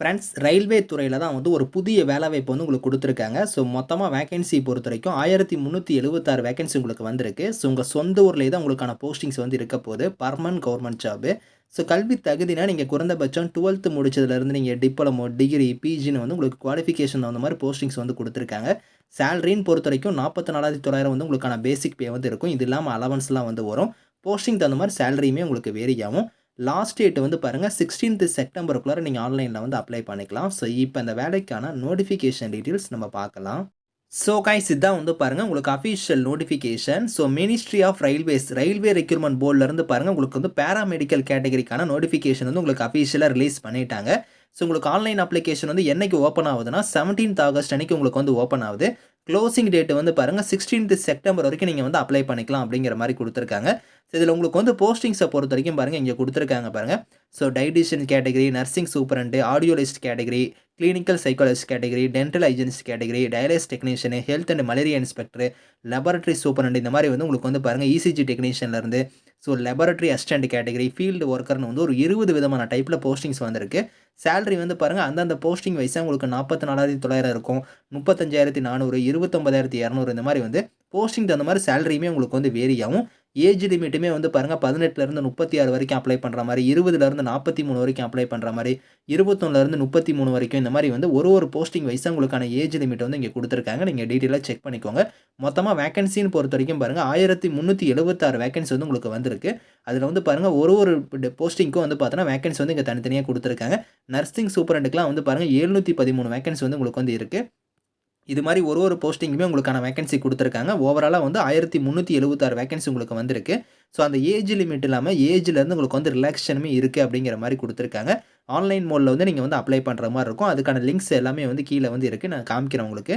Friends railway துறையில் தான் வந்து ஒரு புதிய வேலைவாய்ப்பு வந்து உங்களுக்கு கொடுத்துருக்காங்க. ஸோ மொத்தமாக வேகன்சி பொறுத்த வரைக்கும் ஆயிரத்தி முந்நூற்றி எழுபத்தாறு வேகன்சி உங்களுக்கு வந்திருக்கு. ஸோ உங்கள் சொந்த ஊர்லேயே தான் உங்களுக்கான போஸ்டிங்ஸ் வந்து இருக்க போகுது. பர்மனன்ட் கவர்மெண்ட் ஜாபு ஸோ கல்வி தகுதினா நீங்கள் குறைந்தபட்சம் டுவெல்த்து முடிச்சதுலேருந்து நீங்கள் டிப்ளமோ டிகிரி பிஜின்னு வந்து உங்களுக்கு குவாலிஃபிகேஷன் அந்த மாதிரி போஸ்டிங்ஸ் வந்து கொடுத்துருக்காங்க. சேலரின்னு பொறுத்த வரைக்கும் நாற்பத்தி நாலாயிரத்தி தொள்ளாயிரம் வந்து உங்களுக்கான பேசிக் பே வந்து இருக்கும். இது இல்லாமல் அலவன்ஸ்லாம் வந்து வரும். போஸ்டிங் தகுந்த மாதிரி சேலரியுமே உங்களுக்கு வேரி ஆகும். லாஸ்ட் டேட் வந்து பாருங்கள் சிக்ஸ்டீன்த் செப்டம்பருக்குள்ளார நீங்கள் ஆன்லைனில் வந்து அப்ளை பண்ணிக்கலாம். ஸோ இப்போ இந்த வேலைக்கான நோட்டிஃபிகேஷன் டீட்டெயில்ஸ் நம்ம பார்க்கலாம். ஸோ கைஸ் இதான் வந்து பாருங்கள் உங்களுக்கு official notification so ministry of railways railway requirement போர்டிலேருந்து பாருங்கள் உங்களுக்கு வந்து பேராமெடிக்கல் கேட்டகரிக்கான நோட்டிஃபிகேஷன் வந்து உங்களுக்கு அஃபிஷியலாக ரிலீஸ் பண்ணிட்டாங்க. ஸோ உங்களுக்கு ஆன்லைன் அப்ளிகேஷன் வந்து என்னைக்கு ஓப்பன் ஆகுதுன்னா செவன்டீன்த் ஆகஸ்ட் அன்னைக்கு உங்களுக்கு வந்து ஓப்பன் ஆகுது. க்ளோசிங் டேட் வந்து பாருங்கள் சிக்ஸ்டீன்த் செப்டம்பர் வரைக்கும் நீங்கள் வந்து அப்ளை பண்ணிக்கலாம் அப்படிங்கிற மாதிரி கொடுத்துருக்காங்க. இதில் உங்களுக்கு வந்து போஸ்டிங்ஸை பொறுத்த வரைக்கும் பாருங்கள் இங்கே கொடுத்துருக்காங்க பாருங்கள் so dietitian category nursing superintendent audiologist category clinical psychologist category dental hygienist category dialysis technician health and malaria inspector laboratory superintendent இந்த மாதிரி வந்து உங்களுக்கு வந்து பாருங்கள் ECG டெக்னீஷியன்லேருந்து so laboratory assistant category field ஒர்க்கர்னு வந்து ஒரு இருபது விதமான டைப்பில் போஸ்டிங்ஸ் வந்திருக்கு. சேலரி வந்து பாருங்கள் அந்தந்த போஸ்டிங் வைஸாக உங்களுக்கு நாற்பத்தி நாலாயிரத்தி தொள்ளாயிரம் இருக்கும். முப்பத்தஞ்சாயிரத்தி நானூறு இருபத்தொம்பதாயிரத்தி இரநூறு இந்த மாதிரி வந்து போஸ்டிங் தகுந்த மாதிரி சேலரியுமே உங்களுக்கு வந்து வேரி ஆகும். ஏஜ் லிமிட்டுமே வந்து பாருங்கள் பதினெட்டுலேருந்து முப்பத்தி ஆறு வரைக்கும் அப்ளை பண்ணுற மாதிரி இருபதுலேருந்து நாற்பத்தி மூணு வரைக்கும் அப்ளை பண்ணுற மாதிரி இருபத்தொன்னுலேருந்து முப்பத்தி மூணு வரைக்கும் இந்த மாதிரி வந்து ஒரு ஒரு போஸ்டிங் வைஸாக உங்களுக்கான ஏஜ் லிமிட் வந்து இங்கே கொடுத்துருக்காங்க. நீங்கள் டீட்டெயிலாக செக் பண்ணிக்கோங்க. மொத்தமாக வேகன்சின்னு பொறுத்த வரைக்கும் பாருங்கள் ஆயிரத்தி முந்நூற்றி எழுபத்தாறு வேகன்சி வந்து உங்களுக்கு வந்திருக்கு. அதில் வந்து பாருங்கள் ஒரு ஒரு போஸ்டிங்க்கும் வந்து பார்த்தோன்னா வேகன்சி வந்து இங்கே தனித்தனியாக கொடுத்துருக்காங்க. நர்சிங் சூப்பரண்ட்டுக்குலாம் வந்து பாருங்கள் எழுநூற்றி பதிமூணு வேகன்சி வந்து உங்களுக்கு வந்து இருக்குது இது மாதிரி ஒரு ஒரு போஸ்டிங்குமே உங்களுக்கான வேகன்சி கொடுத்துருக்காங்க. ஓவராலாக வந்து ஆயிரத்தி முந்நூற்றி எழுபத்தாறு வேகன்சி உங்களுக்கு வந்திருக்கு. ஸோ அந்த ஏஜ் லிமிட் இல்லாமல் ஏஜ்லேருந்து உங்களுக்கு வந்து ரிலாக்ஷனுமே இருக்குது அப்படிங்கிற மாதிரி கொடுத்துருக்காங்க. ஆன்லைன் மோடில் வந்து நீங்கள் வந்து அப்ளை பண்ணுற மாதிரி இருக்கும். அதுக்கான லிங்க்ஸ் எல்லாமே வந்து கீழே வந்து இருக்குது நான் காமிக்கிறேன் உங்களுக்கு.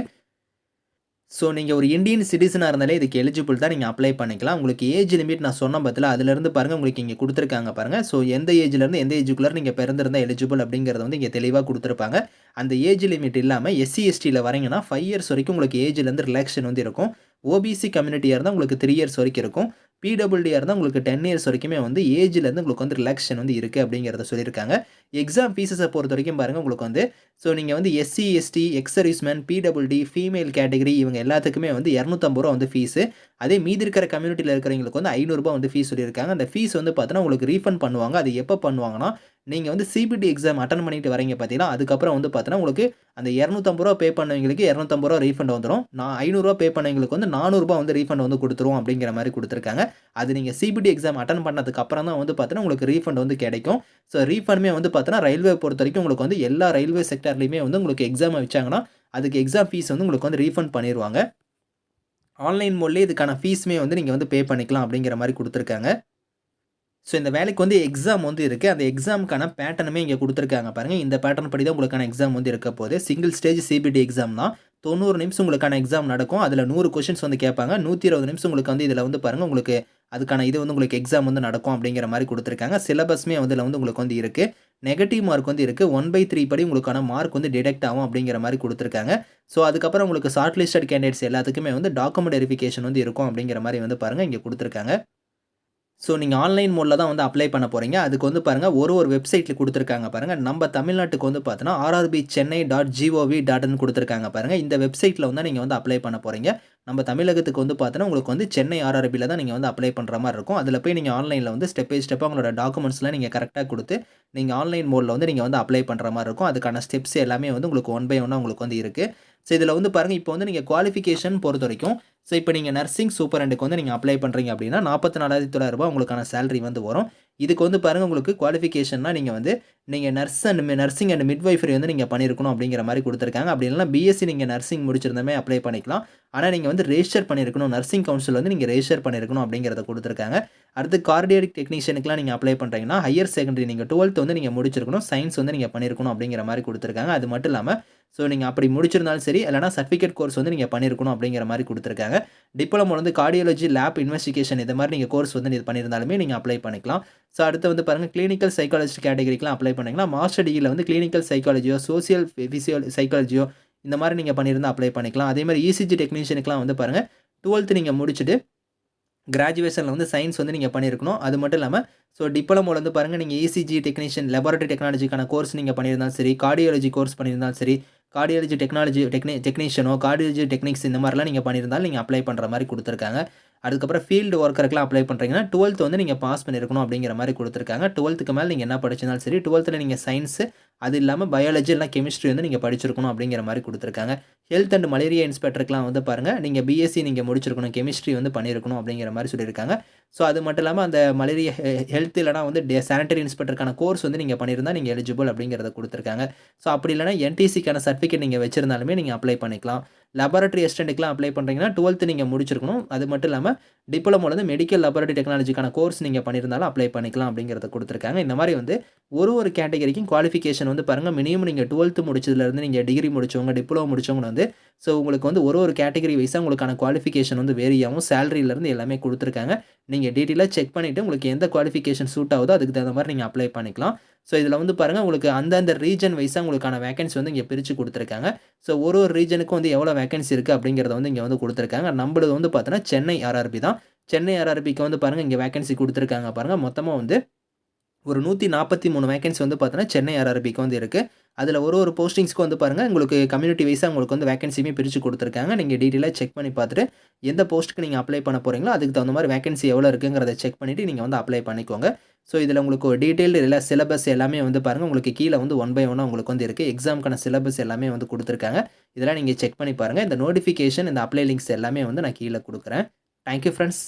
ஸோ நீங்கள் ஒரு இந்தியன் சிட்டிசனாக இருந்தாலே இதுக்கு எலிஜிபிள் தான் நீங்கள் அப்ளை பண்ணிக்கலாம். உங்களுக்கு ஏஜ் லிமிட் நான் சொன்ன பத்தில் அதுலேருந்து பாருங்கள் உங்களுக்கு இங்கே கொடுத்துருக்காங்க பாருங்கள் ஸோ எந்த ஏஜ்லேருந்து எந்த ஏஜுக்குள்ளே நீங்கள் பிறந்திருந்தால் எலிஜிபிள் அப்படிங்கிறத வந்து இங்கே தெளிவாக கொடுத்துருப்பாங்க. அந்த ஏஜ் லிமிட் இல்லாமல் எஸ்சி எஸ்டியில் வரீங்கன்னா ஃபைவ் இயர்ஸ் வரைக்கும் உங்களுக்கு ஏஜ்லேருந்து ரிலாக்ஷன் வந்து இருக்கும். ஓபிசி கம்யூனிட்டியாக இருந்தால் உங்களுக்கு த்ரீ இயர்ஸ் வரைக்கும் இருக்கும். பிடபிள்யூடியாக இருந்தால் உங்களுக்கு டென் இயர்ஸ் வரைக்குமே வந்து ஏஜ்லேருந்து உங்களுக்கு வந்து ரிலாக்ஷன் வந்து இருக்குது அப்படிங்கிறத சொல்லியிருக்காங்க. எக்ஸாம் ஃபீஸஸை பொறுத்த வரைக்கும் பாருங்கள் உங்களுக்கு வந்து ஸோ நீங்கள் வந்து SC ST ex serviceman PWD female category இவங்க எல்லாத்துக்குமே வந்து இரநூத்தம்பது ரூபா வந்து ஃபீஸு அதே மீதி இருக்கிற கம்யூனிட்டியில் இருக்கிறவங்களுக்கு வந்து ஐநூறுரூபா வந்து ஃபீஸ் சொல்லியிருக்காங்க. அந்த ஃபீஸ் வந்து பார்த்தீங்கன்னா உங்களுக்கு ரீஃபண்ட் பண்ணுவாங்க. அது எப்போ பண்ணுவாங்கன்னா நீங்கள் வந்து சிபிடி எக்ஸாம் அட்டன் பண்ணிட்டு வரீங்க பார்த்தீங்கன்னா அதுக்கப்புறம் வந்து பார்த்தீங்கன்னா உங்களுக்கு அந்த இரநூத்தம்பது ரூபா பே பண்ணவங்களுக்கு இரநூத்தம்பது ரூபா ரீஃபண்ட் வந்துடும் நான் ஐநூறுரூவா பே பண்ணவங்களுக்கு வந்து நானூறுரூபா வந்து ரீஃபண்ட் வந்து கொடுத்துருவோம் அப்படிங்கிற மாதிரி கொடுத்துருக்காங்க. அது நீங்கள் சிபிடி எக்ஸாம் அட்டன் பண்ணதுக்கு அப்புறம் தான் வந்து பார்த்தீங்கன்னா உங்களுக்கு ரீஃபண்ட் வந்து கிடைக்கும். ஸோ ரீஃபண்டுமே வந்து பார்த்தீங்கன்னா ரயில்வே பொறுத்த வரைக்கும் உங்களுக்கு வந்து எல்லா ரயில்வே செக்டர்லையுமே வந்து உங்களுக்கு எக்ஸாம் வச்சாங்கன்னா அதுக்கு எக்ஸாம் ஃபீஸ் வந்து உங்களுக்கு வந்து ரீஃபண்ட் பண்ணிடுவாங்க ஆன்லைன் மோட்லேயே இதுக்கான ஃபீஸுமே வந்து நீங்கள் வந்து பே பண்ணிக்கலாம் அப்படிங்கிற மாதிரி கொடுத்துருக்காங்க. ஸோ இந்த வேலைக்கு வந்து எக்ஸாம் வந்து இருக்குது அந்த எக்ஸாமுக்கான பேட்டர்னுமே இங்கே கொடுத்துருக்காங்க பாருங்கள் இந்த பேட்டர்ன் படி தான் உங்களுக்கான எக்ஸாம் வந்து இருக்க போகுது. சிங்கிள் ஸ்டேஜ் சிபிடி எக்ஸாம் தான். தொண்ணூறு நிமிஷம் உங்களுக்கான எக்ஸாம் நடக்கும். அதில் நூறு கொஷின்ஸ் வந்து கேட்பாங்க. நூற்றி இருபது நிமிஷம் உங்களுக்கு வந்து இதில் வந்து பாருங்கள் உங்களுக்கு அதுக்கான இது வந்து உங்களுக்கு எக்ஸாம் வந்து நடக்கும் அப்படிங்கிற மாதிரி கொடுத்துருக்காங்க. சிலபஸ்மே வந்து இதில் வந்து உங்களுக்கு வந்து இருக்குது நெகட்டிவ் மார்க் வந்து இருக்குது ஒன் பை த்ரீ படி உங்களுக்கான மார்க் வந்து டிடெக்ட் ஆகும் அப்படிங்கிற மாதிரி கொடுத்துருக்காங்க. ஸோ அதுக்கப்புறம் உங்களுக்கு ஷார்ட் லிஸ்டட் கேண்டிடேட்ஸ் எல்லாத்துக்குமே வந்து டாக்குமெண்ட் வெரிஃபிகேஷன் வந்து இருக்கும் அப்படிங்கிற மாதிரி வந்து பாருங்கள் இங்கே கொடுத்துருக்காங்க. ஸோ நீங்கள் ஆன்லைன் மோடில் தான் வந்து அப்ளை பண்ண போகிறீங்க அதுக்கு வந்து பாருங்கள் ஒரு ஒரு வெப்சைட்டில் கொடுத்துருக்காங்க பாருங்கள் நம்ம தமிழ்நாட்டுக்கு வந்து பார்த்தோன்னா RRB Chennai dot G O V டாட்னு கொடுத்துருக்காங்க பாருங்கள் இந்த வெப்சைட்டில் வந்து நீங்கள் வந்து அப்ளை பண்ண போகிறீங்க நம்ம தமிழகத்துக்கு வந்து பார்த்தோன்னா உங்களுக்கு வந்து சென்னை ஆர்ஆர்பியில் தான் நீங்கள் வந்து அப்ளை பண்ணுற மாதிரி இருக்கும். அதில் போய் நீங்கள் ஆன்லைனில் வந்து ஸ்டெப் பை ஸ்டெப்பாக உங்களோட டாக்குமெண்ட்ஸ்லாம் நீங்கள் கரெக்டாக கொடுத்து நீங்கள் ஆன்லைன் மோடில் வந்து நீங்கள் வந்து அப்ளை பண்ணுற மாதிரி இருக்கும். அதுக்கான ஸ்டெப்ஸ் எல்லாமே வந்து உங்களுக்கு ஒன் பை ஒன்னாக உங்களுக்கு வந்து இருக்குது ஸோ இதில் வந்து பாருங்கள் இப்போ வந்து நீங்கள் குவாலிஃபிகேஷன் பொறுத்த வரைக்கும் ஸோ இப்போ நீங்கள் நர்சிங் சூப்பரண்டுக்கு வந்து நீங்கள் அப்ளை பண்ணுறீங்க அப்படின்னா நாற்பத்தி நாலாயிரத்தி தொள்ளாயிரரூபா உங்களுக்கான சேலரி வந்து வரும். இதுக்கு வந்து பாருங்கள் உங்களுக்கு குவாலிஃபிகேஷன்னா நீங்கள் வந்து நீங்கள் nurse and nursing and midwifery வந்து நீங்கள் பண்ணியிருக்கணும் அப்படிங்கிற மாதிரி கொடுத்துருக்காங்க. அப்படி இல்லைனா பிஎஸ்சி நீங்கள் நர்சிங் முடிச்சிருந்தமே அப்ளை பண்ணிக்கலாம். ஆனால் நீங்கள் வந்து ரெஜிஸ்டர் பண்ணியிருக்கணும் நர்சிங் கவுன்சில் வந்து நீங்கள் ரெஜிஸ்டர் பண்ணியிருக்கணும் அப்படிங்கிறத கொடுத்துருக்காங்க. அடுத்து கார்டியடிக் டெக்னீஷியனுக்குலாம் நீங்கள் அப்ளை பண்ணுறீங்கன்னா ஹையர் செகண்டரி நீங்கள் டுவெல்த் வந்து நீங்கள் முடிச்சிருக்கணும் சயின்ஸ் வந்து நீங்கள் பண்ணியிருக்கணும் அப்படிங்கிற மாதிரி கொடுத்துருக்காங்க. அது மட்டும் இல்லாமல் ஸோ நீங்கள் அப்படி முடிச்சிருந்தாலும் சரி இல்லைனா சர்டிஃபிகேட் கோர்ஸ் வந்து நீங்கள் பண்ணியிருக்கணும் அப்படிங்கிற மாதிரி கொடுத்துருக்காங்க. டிப்ளமோ வந்து கார்டியாலஜி லேப் இன்வெஸ்டிகேஷன் இது மாதிரி நீங்கள் கோர்ஸ் வந்து இது பண்ணியிருந்தாலுமே நீங்கள் அப்ளை பண்ணிக்கலாம். ஸோ அடுத்து வந்து பாருங்கள் கிளினிக்கல் சைக்காலஜி கேட்டகரிக்கெலாம் அப்ளை பண்ணிக்கலாம் மாஸ்டர் டிகிரியில் வந்து கிளினிக்கல் சைக்காலஜியோ சோசியல் ஃபிசியோ சைக்காலஜியோ இந்த மாதிரி நீங்கள் பண்ணியிருந்தால் அப்ளை பண்ணிக்கலாம். அதே மாதிரி இசிஜி டெக்னீஷியனுக்குலாம் வந்து பாருங்கள் டுவெல்த்து நீங்கள் முடிச்சுட்டு கிராஜுவேஷனில் வந்து சயின்ஸ் வந்து நீங்கள் பண்ணியிருக்கணும் அது மட்டும் இல்லாமல் ஸோ டிப்ளமோவில் வந்து பாருங்கள் நீங்கள் இசிஜி டெக்னீஷியன் லெபார்ட்டரி டெக்னாலஜிக்கான கோர்ஸ் நீங்கள் பண்ணியிருந்தாலும் சரி கார்டியாலஜி கோர்ஸ் பண்ணியிருந்தாலும் சரி கார்டியாலஜி டெக்னாலஜி டெக்னி டெக்னீஷியனோ கார்டியாலஜி டெக்னிக்ஸ் இந்த மாதிரிலாம் நீங்கள் பண்ணியிருந்தாலும் நீங்கள் அப்ளை பண்ணுற மாதிரி கொடுத்துருக்காங்க. அதுக்கப்புறம் ஃபீல்டு ஒர்க்கருக்குலாம் அப்ளை பண்ணுறீங்கன்னா டுவெல்த் வந்து நீங்கள் பாஸ் பண்ணியிருக்கணும் அப்படிங்கிற மாதிரி கொடுத்துருக்காங்க. டுவெல்த்துக்கு மேலே நீங்கள் என்ன படிச்சிருந்தாலும் சரி டுவெல்த்தில் நீங்கள் சயின்ஸு அது இல்லாமல் பயாலஜி இல்லை கெமிஸ்ட்ரி வந்து நீங்கள் படிச்சிருக்கணும் அப்படிங்கிற மாதிரி கொடுத்துருக்காங்க. ஹெல்த் அண்ட் மலேரியா இன்ஸ்பெக்டருக்குலாம் வந்து பாருங்கள் நீங்கள் பிஎஸ்சி நீங்கள் முடிச்சிருக்கணும் கெமிஸ்ட்ரி வந்து பண்ணியிருக்கணும் அப்படிங்கிற மாதிரி சொல்லியிருக்காங்க. ஸோ அது மட்டும் இல்லாமல் அந்த மலேரியா ஹெல்த் இல்லைனா வந்து டே சானிட்டரி இன்ஸ்பெக்டருக்கான கோர்ஸ் வந்து நீங்கள் பண்ணியிருந்தால் நீங்கள் எலிஜிபிள் அப்படிங்கிறத கொடுத்துருக்காங்க. ஸோ அப்படி இல்லைனா என்டிசிக்கான சர்டிஃபிகேட் நீங்கள் வச்சிருந்தாலுமே நீங்கள் அப்ளை பண்ணிக்கலாம். லெபார்ட்டரி அசிஸ்டண்ட்டுக்குலாம் அப்ளை பண்ணுறீங்கன்னா டுவெல்த்து நீங்கள் முடிச்சிருக்கணும். அது மட்டும் இல்லாமல் டிப்ளமோ வந்து மெடிக்கல் லெபார்ட்டரி டெக்னாலஜிக்கான கோர்ஸ் நீங்கள் பண்ணியிருந்தாலும் அப்ளை பண்ணிக்கலாம் அப்படிங்கிறத கொடுத்துருக்காங்க. இந்த மாதிரி வந்து ஒரு ஒரு கேட்டகரிக்கும் குவாலிஃபிகேஷன் வந்து பாருங்கள் மினிமம் நீங்கள் டுவெல்த்து முடிச்சதுலேருந்து நீங்கள் டிகிரி முடிச்சவங்க டிப்ளமோ முடிச்சவங்க வந்து ஸோ உங்களுக்கு வந்து ஒரு ஒரு கேட்டகரி வைஸாக உங்களுக்கான குவாலிஃபிகேஷன் வந்து வேரியாகவும் சேலரியிலேருந்து எல்லாமே கொடுத்துருக்காங்க. நீங்கள் டீட்டெயிலாக செக் பண்ணிவிட்டு உங்களுக்கு எந்த குவாலிஃபிகேஷன் சூட் ஆகுதோ அதுக்கு தகுந்த மாதிரி நீங்கள் அப்ளை பண்ணிக்கலாம். ஸோ இதில் வந்து பாருங்கள் உங்களுக்கு அந்தந்த ரீஜன் வைஸாக உங்களுக்கான வேகன்சி வந்து இங்கே பிரித்து கொடுத்துருக்காங்க. ஸோ ஒரு ஒரு ரீஜனுக்கும் வந்து எவ்வளோ வேகன்சி இருக்குது அப்படிங்கிறத வந்து இங்கே வந்து கொடுத்துருக்காங்க. நம்மளது வந்து பார்த்தோன்னா சென்னை ஆர்ஆர்பி தான். சென்னை ஆர்ஆர்பிக்கு வந்து பாருங்கள் இங்கே வேகன்சி கொடுத்துருக்காங்க பாருங்கள் மொத்தமாக வந்து ஒரு நூற்றி நாற்பத்தி மூணு வேகன்சி வந்து பார்த்தோன்னா சென்னை ஆர்ஆர்பிக்கு வந்து இருக்குது அதில் ஒரு ஒரு போஸ்டிங்ஸ்க்கு வந்து பாருங்கள் உங்களுக்கு கம்யூனிட்டி வைஸாக உங்களுக்கு வந்து வேகன்சியுமே பிரித்து கொடுத்துருக்காங்க. நீங்கள் டீட்டெயிலாக செக் பண்ணி பார்த்துட்டு எந்த போஸ்ட்டுக்கு நீங்கள் அப்ளை பண்ண போகிறீங்களோ அதுக்கு தகுந்த மாதிரி வேகன்சி எவ்வளோ இருக்குங்கிறத செக் பண்ணிவிட்டு நீங்கள் வந்து அப்ளை பண்ணிக்கோங்க. ஸோ இதில் உங்களுக்கு டீட்டெயில் டீட்டெயில்டு எல்லா சிலபஸ் எல்லாமே வந்து பாருங்கள் உங்களுக்கு கீழே வந்து ஒன் பை ஒன்னாக உங்களுக்கு வந்து இருக்குது எக்ஸாமுக்கான சிலபஸ் எல்லாமே வந்து கொடுத்துருக்காங்க. இதெல்லாம் நீங்கள் செக் பண்ணி பாருங்கள் இந்த நோட்டிஃபிகேஷன் இந்த அப்ளை லிங்க்ஸ் எல்லாமே வந்து நான் கீழே கொடுக்குறேன். Thank you friends